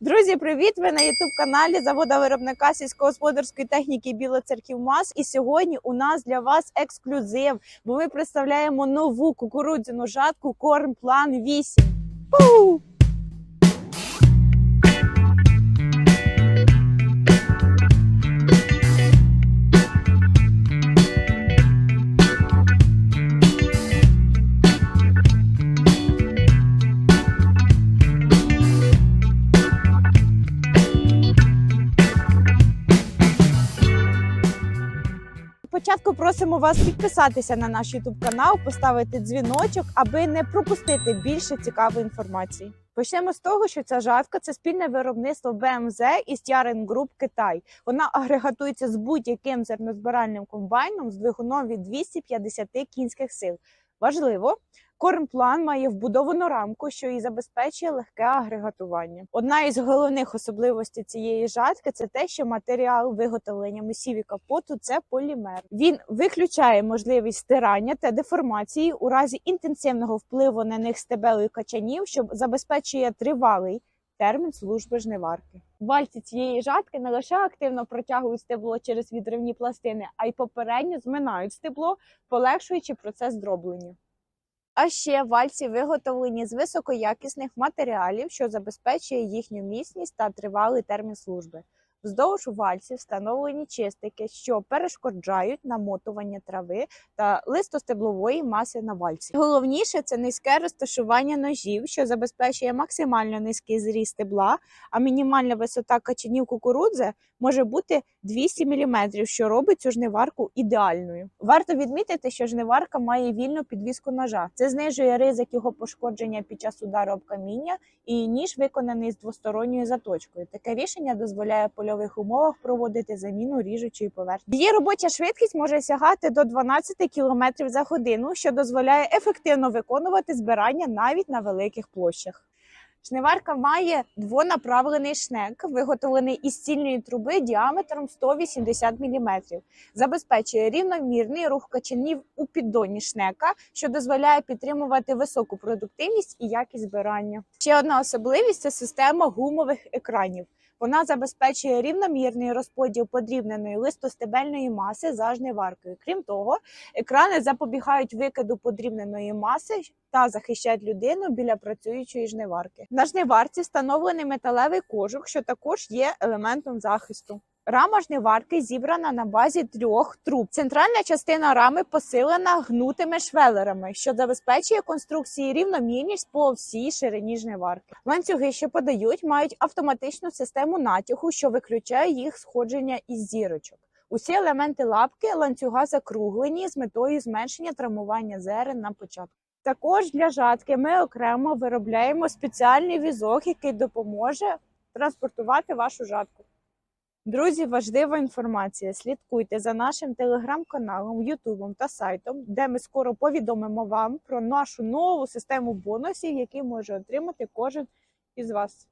Друзі, привіт! Ви на youtube каналі завода виробника сільськогосподарської техніки Білоцерківмас. І сьогодні у нас для вас ексклюзив, бо ми представляємо нову кукурудзяну жатку Корм План 8. Пу! Спочатку просимо вас підписатися на наш YouTube канал, поставити дзвіночок, аби не пропустити більше цікавої інформації. Почнемо з того, що ця жатка це спільне виробництво БМЗ і Stjaren Group Китай. Вона агрегатується з будь-яким зернозбиральним комбайном з двигуном від 250 кінських сил. Важливо, Кормплан має вбудовану рамку, що і забезпечує легке агрегатування. Одна із головних особливостей цієї жатки це те, що матеріал виготовлення месів і капоту це полімер. Він виключає можливість стирання та деформації у разі інтенсивного впливу на них стебел і качанів, що забезпечує тривалий термін служби жниварки. Вальці цієї жатки не лише активно протягують стебло через відривні пластини, а й попередньо зминають стебло, полегшуючи процес дроблення. А ще вальці виготовлені з високоякісних матеріалів, що забезпечує їхню міцність та тривалий термін служби. Вздовж вальців встановлені чистики, що перешкоджають намотування трави та листостеблової маси на вальці. Головніше це низьке розташування ножів, що забезпечує максимально низький зріст стебла, а мінімальна висота качанів кукурудзи може бути 200 мм, що робить цю жниварку ідеальною. Варто відмітити, що жниварка має вільну підвіску ножа. Це знижує ризик його пошкодження під час удару об каміння, і ніж виконаний з двосторонньою заточкою. Таке рішення дозволяє в польових умовах проводити заміну ріжучої поверхні. Її робоча швидкість може сягати до 12 км за годину, що дозволяє ефективно виконувати збирання навіть на великих площах. Жниварка має двонаправлений шнек, виготовлений із стільної труби діаметром 180 мм. Забезпечує рівномірний рух качанів у піддоні шнека, що дозволяє підтримувати високу продуктивність і якість збирання. Ще одна особливість це система гумових екранів. Вона забезпечує рівномірний розподіл подрібненої листостебельної маси за жниваркою. Крім того, екрани запобігають викиду подрібненої маси та захищають людину біля працюючої жниварки. На жниварці встановлений металевий кожух, що також є елементом захисту. Рама жниварки зібрана на базі трьох труб. Центральна частина рами посилена гнутими швелерами, що забезпечує конструкції рівномірність по всій ширині жниварки. Ланцюги, що подають, мають автоматичну систему натягу, що виключає їх сходження із зірочок. Усі елементи лапки ланцюга закруглені з метою зменшення травмування зерен на початку. Також для жатки ми окремо виробляємо спеціальний візок, який допоможе транспортувати вашу жатку. Друзі, важлива інформація. Слідкуйте за нашим телеграм-каналом, Ютубом та сайтом, де ми скоро повідомимо вам про нашу нову систему бонусів, які може отримати кожен із вас.